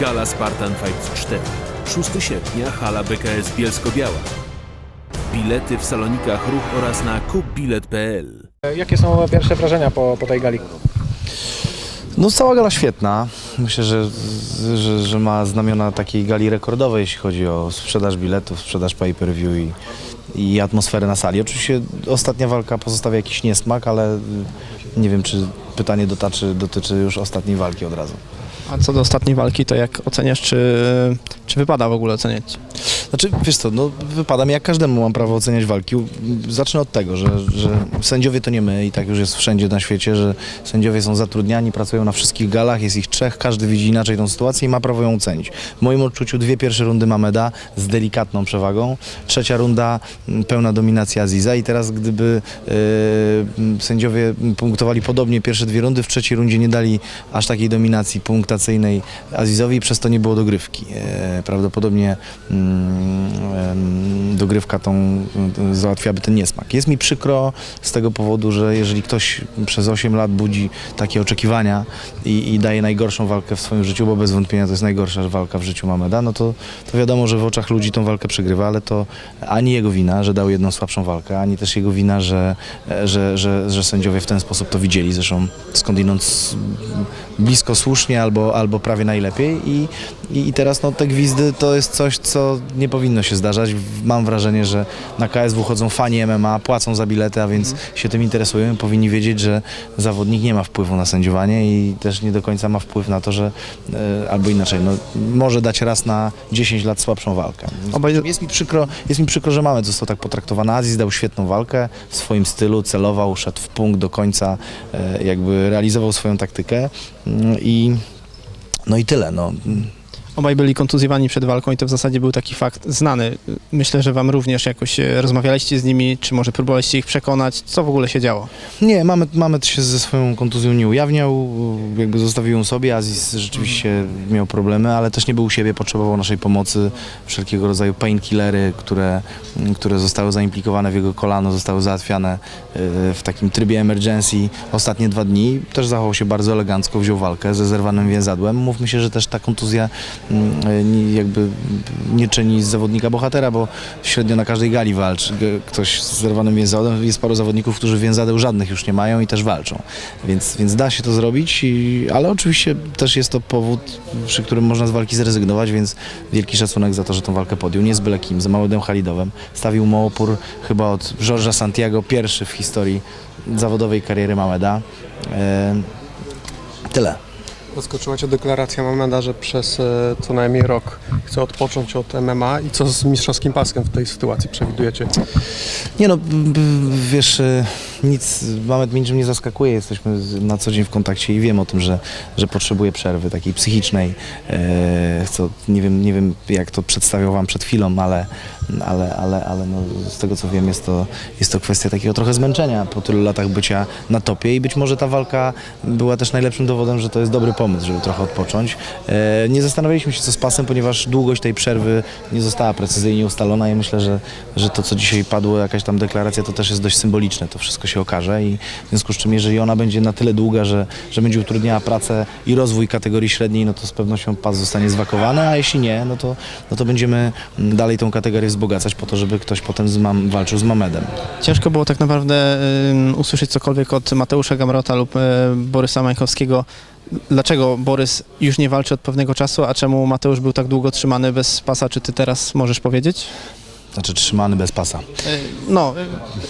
Gala Spartan Fights 4. 6 sierpnia hala BKS Bielsko-Biała. Bilety w salonikach ruch oraz na kupbilet.pl. Jakie są pierwsze wrażenia po, po tej gali? No cała gala świetna. Myślę, że, że, że ma znamiona takiej gali rekordowej, jeśli chodzi o sprzedaż biletów, sprzedaż pay-per-view i, i atmosferę na sali. Oczywiście ostatnia walka pozostawia jakiś niesmak, ale nie wiem, czy pytanie dotyczy, dotyczy już ostatniej walki od razu. A co do ostatniej walki, to jak oceniasz, czy, czy wypada w ogóle oceniać? Znaczy, wiesz co, no wypada mi jak każdemu, mam prawo oceniać walki. Zacznę od tego, że, że sędziowie to nie my i tak już jest wszędzie na świecie, że sędziowie są zatrudniani, pracują na wszystkich galach, jest ich trzech, każdy widzi inaczej tą sytuację i ma prawo ją ocenić. W moim odczuciu dwie pierwsze rundy Mameda z delikatną przewagą, trzecia runda m, pełna dominacja Aziza i teraz gdyby m, sędziowie punktowali podobnie pierwsze dwie rundy, w trzeciej rundzie nie dali aż takiej dominacji punktacyjnej Azizowi i przez to nie było dogrywki. E, prawdopodobnie mm, em, dogrywka tą załatwiałaby ten niesmak. Jest mi przykro z tego powodu, że jeżeli ktoś przez 8 lat budzi takie oczekiwania i, i daje najgorszą walkę w swoim życiu, bo bez wątpienia to jest najgorsza walka w życiu Mameda, no to, to wiadomo, że w oczach ludzi tą walkę przegrywa, ale to ani jego wina, że dał jedną słabszą walkę, ani też jego wina, że, że, że, że sędziowie w ten sposób to widzieli. Zresztą skądinąd blisko słusznie albo, albo prawie najlepiej i, i, i teraz no, te gwizdy to jest coś, co nie powinno się zdarzać. Mam wrażenie, że na KSW chodzą fani MMA, płacą za bilety, a więc się tym interesują powinni wiedzieć, że zawodnik nie ma wpływu na sędziowanie i też nie do końca ma wpływ na to, że e, albo inaczej, no, może dać raz na 10 lat słabszą walkę. Obaj- Jest mi przykro, jest mi przykro że mamy został tak potraktowany. Aziz dał świetną walkę w swoim stylu, celował, szedł w punkt do końca, e, jakby realizował swoją taktykę mm, i no i tyle. No. Obaj byli kontuzjowani przed walką i to w zasadzie był taki fakt znany. Myślę, że wam również jakoś e, rozmawialiście z nimi, czy może próbowaliście ich przekonać, co w ogóle się działo? Nie, Mamet, Mamet się ze swoją kontuzją nie ujawniał, jakby zostawił ją sobie, Aziz rzeczywiście miał problemy, ale też nie był u siebie, potrzebował naszej pomocy, wszelkiego rodzaju painkillery, które, które zostały zaimplikowane w jego kolano, zostały załatwiane e, w takim trybie emergency ostatnie dwa dni. Też zachował się bardzo elegancko, wziął walkę ze zerwanym więzadłem. Mówmy się, że też ta kontuzja jakby nie czyni z zawodnika bohatera, bo średnio na każdej gali walczy ktoś z zerwanym więzadłem. Jest paru zawodników, którzy więzadeł żadnych już nie mają i też walczą. Więc, więc da się to zrobić, i, ale oczywiście też jest to powód, przy którym można z walki zrezygnować, więc wielki szacunek za to, że tą walkę podjął. Nie z byle kim, z Małodem Halidowem. Stawił mu opór chyba od George'a Santiago, pierwszy w historii zawodowej kariery Mameda. E, tyle. Zaskoczyła Cię deklaracja Mameda, że przez e, co najmniej rok chce odpocząć od MMA i co z mistrzowskim paskiem w tej sytuacji przewidujecie? Nie no, wiesz, e, nic, Mamet mnie niczym nie zaskakuje, jesteśmy na co dzień w kontakcie i wiem o tym, że, że potrzebuje przerwy takiej psychicznej, e, co nie wiem, nie wiem jak to przedstawiał Wam przed chwilą, ale, ale, ale, ale no, z tego co wiem jest to, jest to kwestia takiego trochę zmęczenia po tylu latach bycia na topie i być może ta walka była też najlepszym dowodem, że to jest dobry pomysł, żeby trochę odpocząć. E, nie zastanawialiśmy się co z pasem, ponieważ długość tej przerwy nie została precyzyjnie ustalona i myślę, że, że to co dzisiaj padło, jakaś tam deklaracja, to też jest dość symboliczne, to wszystko się okaże i w związku z czym jeżeli ona będzie na tyle długa, że, że będzie utrudniała pracę i rozwój kategorii średniej, no to z pewnością pas zostanie zwakowany, a jeśli nie, no to, no to będziemy mm, dalej tą kategorię wzbogacać po to, żeby ktoś potem z mam, walczył z Mamedem. Ciężko było tak naprawdę ym, usłyszeć cokolwiek od Mateusza Gamrota lub e, Borysa Mańkowskiego. Dlaczego Borys już nie walczy od pewnego czasu, a czemu Mateusz był tak długo trzymany bez pasa? Czy ty teraz możesz powiedzieć? Znaczy trzymany bez pasa. No,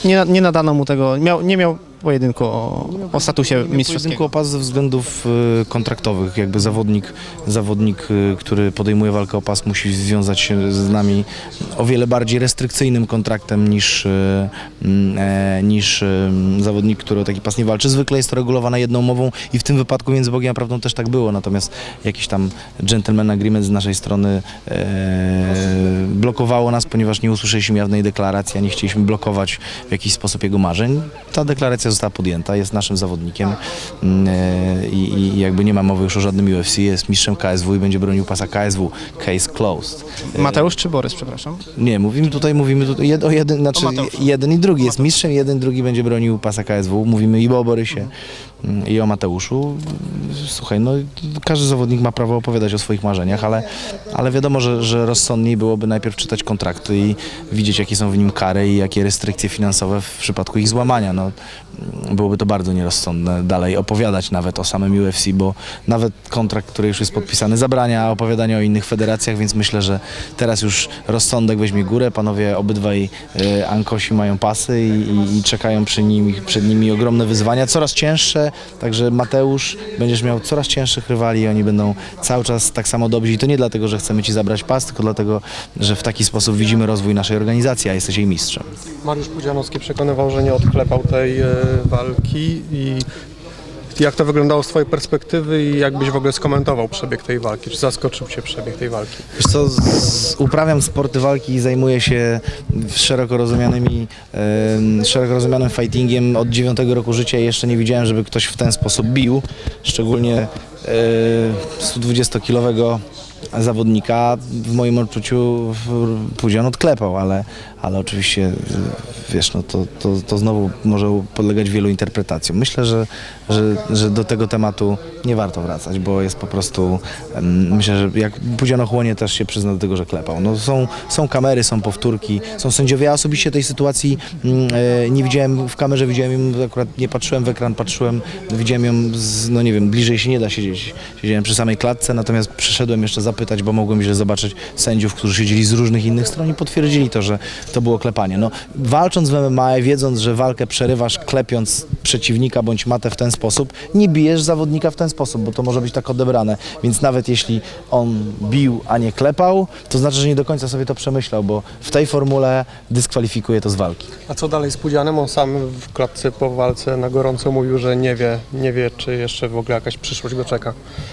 nie, nie nadano mu tego, miał, nie miał pojedynku o, o statusie Pojedynku mistrzowskiego. o pas ze względów y, kontraktowych. Jakby zawodnik, zawodnik, y, który podejmuje walkę o pas musi związać się z nami o wiele bardziej restrykcyjnym kontraktem niż, y, mm, e, niż zawodnik, który o taki pas nie walczy. Zwykle jest to regulowane jedną umową i w tym wypadku między Bogiem a prawdą też tak było. Natomiast jakiś tam gentleman agreement z naszej strony e, blokowało nas, ponieważ nie usłyszeliśmy jawnej deklaracji, a nie chcieliśmy blokować w jakiś sposób jego marzeń. Ta deklaracja decyzja została podjęta, jest naszym zawodnikiem mm, e, i, i jakby nie ma mowy już o żadnym UFC, jest mistrzem KSW i będzie bronił pasa KSW. Case closed. Mateusz czy Borys, przepraszam? Nie, mówimy tutaj, mówimy tutaj jed, o jeden, znaczy O jeden i drugi jest mistrzem, jeden drugi będzie bronił pasa KSW. Mówimy i o Borysie mm, i o Mateuszu. Słuchaj, no każdy zawodnik ma prawo opowiadać o swoich marzeniach, ale, ale wiadomo, że, że rozsądniej byłoby najpierw czytać kontrakty i widzieć, jakie są w nim kary i jakie restrykcje finansowe w przypadku ich złamania. No, byłoby to bardzo nierozsądne dalej opowiadać nawet o samym UFC, bo nawet kontrakt, który już jest podpisany, zabrania opowiadania o innych federacjach, więc myślę, że teraz już rozsądek weźmie górę. Panowie obydwaj e, Ankosi mają pasy i, i, i czekają przy nimi, przed nimi ogromne wyzwania, coraz cięższe, także Mateusz będziesz miał coraz cięższych rywali i oni będą cały czas tak samo dobrzy i to nie dlatego, że chcemy Ci zabrać pas, tylko dlatego, że w taki sposób widzimy rozwój naszej organizacji, a jesteś jej mistrzem. Mariusz Pudzianowski przekonywał, że nie odklepał tej e, walki i jak to wyglądało z Twojej perspektywy i jak byś w ogóle skomentował przebieg tej walki? Czy zaskoczył Cię przebieg tej walki? Wiesz co, z, uprawiam sporty walki i zajmuję się szeroko rozumianymi, em, szeroko rozumianym fightingiem od 9 roku życia i jeszcze nie widziałem, żeby ktoś w ten sposób bił, szczególnie 120-kilowego zawodnika w moim odczuciu Pudzian odklepał, ale, ale oczywiście y, wiesz, no to, to, to znowu może podlegać wielu interpretacjom. Myślę, że, że, że do tego tematu nie warto wracać, bo jest po prostu, em, myślę, że jak Pudzian ochłonie też się przyzna do tego, że klepał. No są, są kamery, są powtórki, są sędziowie. Ja osobiście tej sytuacji mm, e, nie widziałem w kamerze, widziałem ją, akurat nie patrzyłem w ekran, patrzyłem, widziałem ją, z, no nie wiem, bliżej się nie da siedzieć. Siedziałem przy samej klatce, natomiast przyszedłem jeszcze zapytać, bo mogłem źle zobaczyć sędziów, którzy siedzieli z różnych innych stron i potwierdzili to, że to było klepanie. No, walcząc w MMA, wiedząc, że walkę przerywasz klepiąc przeciwnika bądź matę w ten sposób, nie bijesz zawodnika w ten sposób, bo to może być tak odebrane. Więc nawet jeśli on bił, a nie klepał, to znaczy, że nie do końca sobie to przemyślał, bo w tej formule dyskwalifikuje to z walki. A co dalej z Pudzianem? On sam w klatce po walce na gorąco mówił, że nie wie, nie wie czy jeszcze w ogóle jakaś przyszłość go czeka.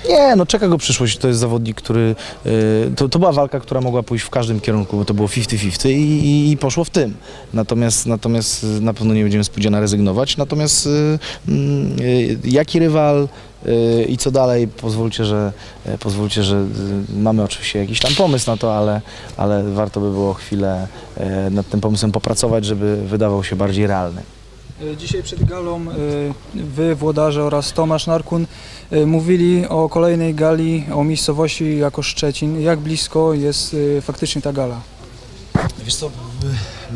Nie, no czeka go przyszłość. To jest zawodnik, który. y, to, to była walka, która mogła pójść w każdym kierunku, bo to było 50-50 i, i, poszło w tym. Natomiast, natomiast y, na pewno nie będziemy z Pudziana rezygnować. Natomiast y, mm, y, jaki rywal y, i co dalej, pozwólcie, że, y, pozwólcie, że mamy oczywiście jakiś tam pomysł na to, ale, ale warto by było chwilę nad tym pomysłem popracować, żeby wydawał się bardziej realny. Dzisiaj przed galą y, wy, włodarze oraz Tomasz Narkun y, mówili o kolejnej gali, o miejscowości jako Szczecin. Jak blisko jest faktycznie ta gala? Wiesz co,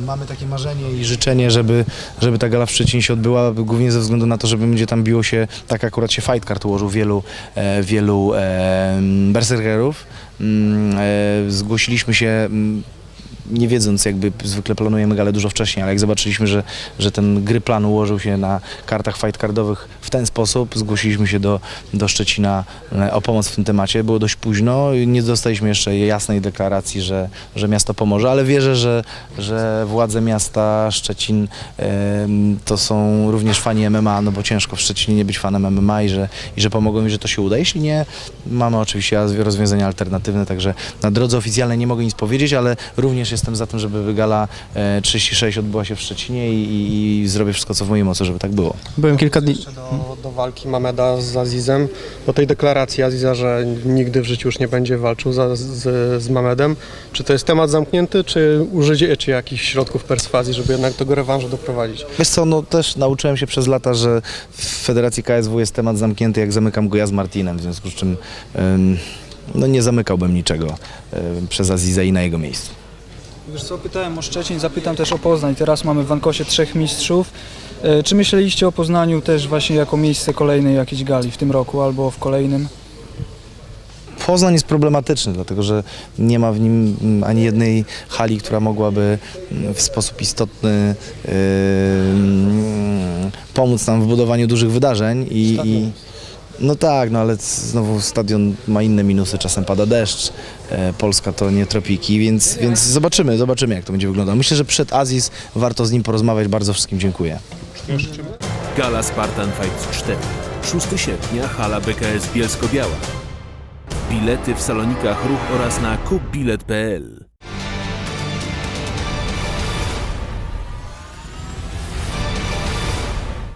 mamy takie marzenie i życzenie, żeby, żeby ta gala w Szczecinie się odbyła, głównie ze względu na to, żeby będzie tam biło się, tak akurat się fight card ułożył wielu, e, wielu e, berserkerów. Mm, e, zgłosiliśmy się mm, nie wiedząc, jakby zwykle planujemy galę dużo wcześniej, ale jak zobaczyliśmy, że, że ten gry plan ułożył się na kartach fight cardowych w ten sposób, zgłosiliśmy się do, do Szczecina e, o pomoc w tym temacie. Było dość późno, i nie dostaliśmy jeszcze jasnej deklaracji, że, że miasto pomoże, ale wierzę, że, że władze miasta Szczecin em, to są również fani MMA, no bo ciężko w Szczecinie nie być fanem MMA i że, i że pomogą mi, że to się uda. Jeśli nie, mamy oczywiście rozwiązania alternatywne, także na drodze oficjalnej nie mogę nic powiedzieć, ale również jestem za tym, żeby gala e, 36 odbyła się w Szczecinie i, i, i zrobię wszystko, co w mojej mocy, żeby tak było. Byłem kilka dni... Jeszcze do, do walki Mameda z Azizem, do tej deklaracji Aziza, że nigdy w życiu już nie będzie walczył za, z, z Mamedem. Czy to jest temat zamknięty, czy użyjecie jakichś środków perswazji, żeby jednak do rewanżu doprowadzić? Wiesz co, no też nauczyłem się przez lata, że w Federacji KSW jest temat zamknięty, jak zamykam go ja z Martinem, w związku z czym em, no nie zamykałbym niczego przez Aziza i na jego miejscu. Wiesz co, pytałem o Szczecin, zapytam też o Poznań. Teraz mamy w Ankosie trzech mistrzów. Y, Czy myśleliście o Poznaniu też właśnie jako miejsce kolejnej jakiejś gali w tym roku albo w kolejnym? Poznań jest problematyczny, dlatego że nie ma w nim mm, ani jednej hali, która mogłaby mm, w sposób istotny ym, pomóc nam w budowaniu dużych wydarzeń i, i no tak, no ale znowu stadion ma inne minusy, czasem pada deszcz, e, Polska to nie tropiki, więc, więc zobaczymy, zobaczymy jak to będzie wyglądało. Myślę, że przed Aziz warto z nim porozmawiać, bardzo wszystkim dziękuję. Gala Spartan Fight 4. 6 sierpnia hala BKS Bielsko-Biała. Bilety w salonikach ruch oraz na kupbilet.pl